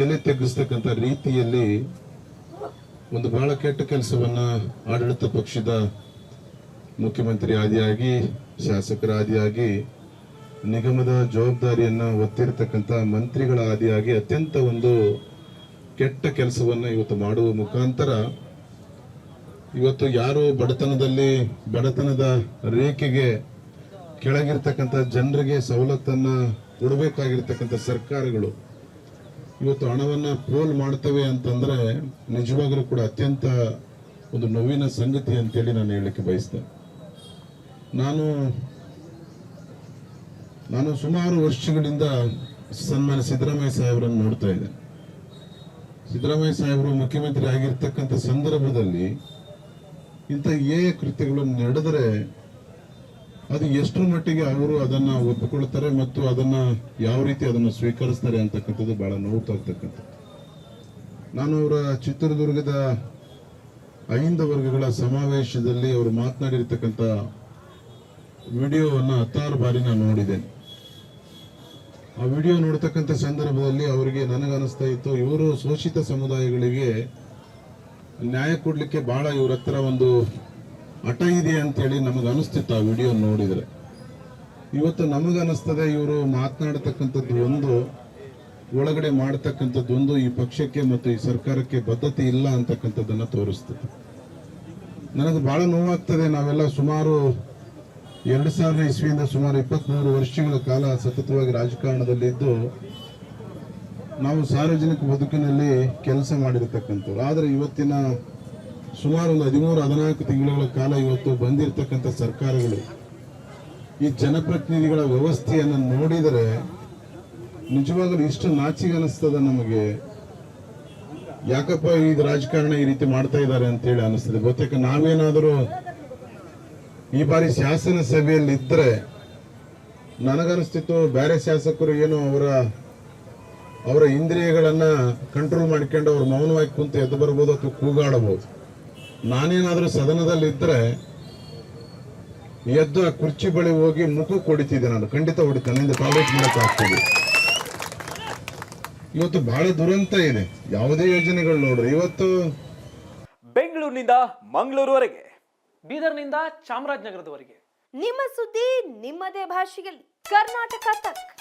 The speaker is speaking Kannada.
ತಲೆ ತೆಗ್ಗಿಸ್ತಕ್ಕಂಥ ರೀತಿಯಲ್ಲಿ ಒಂದು ಬಹಳ ಕೆಟ್ಟ ಕೆಲಸವನ್ನ ಆಡಳಿತ ಪಕ್ಷದ ಮುಖ್ಯಮಂತ್ರಿ ಆದಿಯಾಗಿ, ಶಾಸಕರ ಆದಿಯಾಗಿ, ನಿಗಮದ ಜವಾಬ್ದಾರಿಯನ್ನು ಒತ್ತಿರತಕ್ಕಂಥ ಮಂತ್ರಿಗಳ ಆದಿಯಾಗಿ ಅತ್ಯಂತ ಒಂದು ಕೆಟ್ಟ ಕೆಲಸವನ್ನ ಇವತ್ತು ಮಾಡುವ ಮುಖಾಂತರ ಇವತ್ತು ಯಾರು ಬಡತನದಲ್ಲಿ ಬಡತನದ ರೇಖೆಗೆ ಕೆಳಗಿರ್ತಕ್ಕಂಥ ಜನರಿಗೆ ಸವಲತ್ತನ್ನ ಕೊಡಬೇಕಾಗಿರ್ತಕ್ಕಂಥ ಸರ್ಕಾರಗಳು ಇವತ್ತು ಹಣವನ್ನು ಪೋಲ್ ಮಾಡ್ತೇವೆ ಅಂತಂದ್ರೆ ನಿಜವಾಗ್ಲೂ ಕೂಡ ಅತ್ಯಂತ ಒಂದು ನೋವಿನ ಸಂಗತಿ ಅಂತೇಳಿ ನಾನು ಹೇಳಲಿಕ್ಕೆ ಬಯಸ್ತೇನೆ. ನಾನು ನಾನು ಸುಮಾರು ವರ್ಷಗಳಿಂದ ಸನ್ಮಾನ ಸಿದ್ದರಾಮಯ್ಯ ಸಾಹೇಬರನ್ನು ನೋಡ್ತಾ ಇದ್ದೇನೆ. ಸಿದ್ದರಾಮಯ್ಯ ಸಾಹೇಬರು ಮುಖ್ಯಮಂತ್ರಿ ಆಗಿರ್ತಕ್ಕಂಥ ಸಂದರ್ಭದಲ್ಲಿ ಇಂಥ ಏ ಕೃತ್ಯಗಳು ನಡೆದರೆ ಅದು ಎಷ್ಟರ ಮಟ್ಟಿಗೆ ಅವರು ಅದನ್ನ ಒಪ್ಪಿಕೊಳ್ತಾರೆ ಮತ್ತು ಅದನ್ನ ಯಾವ ರೀತಿ ಅದನ್ನು ಸ್ವೀಕರಿಸ್ತಾರೆ ಅಂತಕ್ಕಂಥದ್ದು ಬಹಳ ನೋವು ತಾಗ್ತಕ್ಕಂಥದ್ದು ನಾನು ಅವರ ಚಿತ್ರದುರ್ಗದ ಅಹಿಂದ ವರ್ಗಗಳ ಸಮಾವೇಶದಲ್ಲಿ ಅವರು ಮಾತನಾಡಿರ್ತಕ್ಕಂಥ ವಿಡಿಯೋವನ್ನು ಹತ್ತಾರು ಬಾರಿ ನಾನು ನೋಡಿದ್ದೇನೆ. ಆ ವಿಡಿಯೋ ನೋಡ್ತಕ್ಕಂಥ ಸಂದರ್ಭದಲ್ಲಿ ಅವರಿಗೆ ನನಗನ್ನಿಸ್ತಾ ಇತ್ತು, ಇವರು ಶೋಷಿತ ಸಮುದಾಯಗಳಿಗೆ ನ್ಯಾಯ ಕೊಡಲಿಕ್ಕೆ ಬಹಳ ಇವ್ರ ಒಂದು ಹಠ ಇದೆ ಅಂತೇಳಿ ನಮಗೆ ಅನಿಸ್ತಿತ್ತು ಆ ವಿಡಿಯೋ ನೋಡಿದ್ರೆ. ಇವತ್ತು ನಮಗನ್ನಿಸ್ತದೆ ಇವರು ಮಾತನಾಡತಕ್ಕಂಥದ್ದು ಒಂದು, ಒಳಗಡೆ ಮಾಡತಕ್ಕಂಥದ್ದು ಒಂದು, ಈ ಪಕ್ಷಕ್ಕೆ ಮತ್ತು ಈ ಸರ್ಕಾರಕ್ಕೆ ಬದ್ಧತೆ ಇಲ್ಲ ಅಂತಕ್ಕಂಥದ್ದನ್ನ ತೋರಿಸ್ತದೆ. ನನಗೆ ಬಹಳ ನೋವಾಗ್ತದೆ ನಾವೆಲ್ಲ ಸುಮಾರು ಎರಡು ಸಾವಿರ ಇಸ್ವಿಯಿಂದ ಸುಮಾರು ಇಪ್ಪತ್ಮೂರು ವರ್ಷಗಳ ಕಾಲ ಸತತವಾಗಿ ರಾಜಕಾರಣದಲ್ಲಿದ್ದು ನಾವು ಸಾರ್ವಜನಿಕ ಬದುಕಿನಲ್ಲಿ ಕೆಲಸ ಮಾಡಿರತಕ್ಕಂಥವ್ರು. ಆದರೆ ಇವತ್ತಿನ ಸುಮಾರು ಒಂದು ಹದಿಮೂರು, ಹದಿನಾಲ್ಕು ತಿಂಗಳ ಕಾಲ ಇವತ್ತು ಬಂದಿರತಕ್ಕಂಥ ಸರ್ಕಾರಗಳು ಈ ಜನಪ್ರತಿನಿಧಿಗಳ ವ್ಯವಸ್ಥೆಯನ್ನು ನೋಡಿದರೆ ನಿಜವಾಗಲೂ ಇಷ್ಟು ನಾಚಿಗೆ ಅನಿಸ್ತದ ನಮಗೆ. ಯಾಕಪ್ಪ ಈ ರಾಜಕಾರಣ ಈ ರೀತಿ ಮಾಡ್ತಾ ಇದ್ದಾರೆ ಅಂತೇಳಿ ಅನಿಸ್ತದೆ. ಬಹುತೇಕ ನಾವೇನಾದರೂ ಈ ಬಾರಿ ಶಾಸನ ಸಭೆಯಲ್ಲಿ ಇದ್ರೆ ನನಗನಿಸ್ತಿತ್ತು ಬೇರೆ ಶಾಸಕರು ಏನು ಅವರ ಅವರ ಇಂದ್ರಿಯಗಳನ್ನ ಕಂಟ್ರೋಲ್ ಮಾಡ್ಕೊಂಡು ಅವ್ರು ಮೌನವಾಗಿ ಕುಂತು ಎದ್ದು ಬರ್ಬೋದು ಅಥವಾ ಕೂಗಾಡಬಹುದು. ನಾನೇನಾದ್ರೂ ಸದನದಲ್ಲಿದ್ದರೆ ಎದ್ದು ಆ ಕುರ್ಚಿ ಬಳಿ ಹೋಗಿ ಮುಖ ಕೊಡಿತಿದ್ದೆ ನಾನು. ಖಂಡಿತ ಹೊಡಿತೇನೆ ನಿಂದು ಟಾಯ್ಲೆಟ್ ಮಾಡೋಕ್ಕಾಗ್ತದೆ ಆಗ್ತದೆ ಇವತ್ತು ಬಹಳ ದುರಂತ ಇದೆ. ಯಾವುದೇ ಯೋಜನೆಗಳು ನೋಡ್ರಿ ಇವತ್ತು ಬೆಂಗಳೂರಿನಿಂದ ಮಂಗಳೂರುವರೆಗೆ ಬೀದರ್ನಿಂದ ಚಾಮರಾಜನಗರದವರೆಗೆ. ನಿಮ್ಮ ಸುದ್ದಿ ನಿಮ್ಮದೇ ಭಾಷೆಯಲ್ಲಿ. ಕರ್ನಾಟಕ ತಕ್.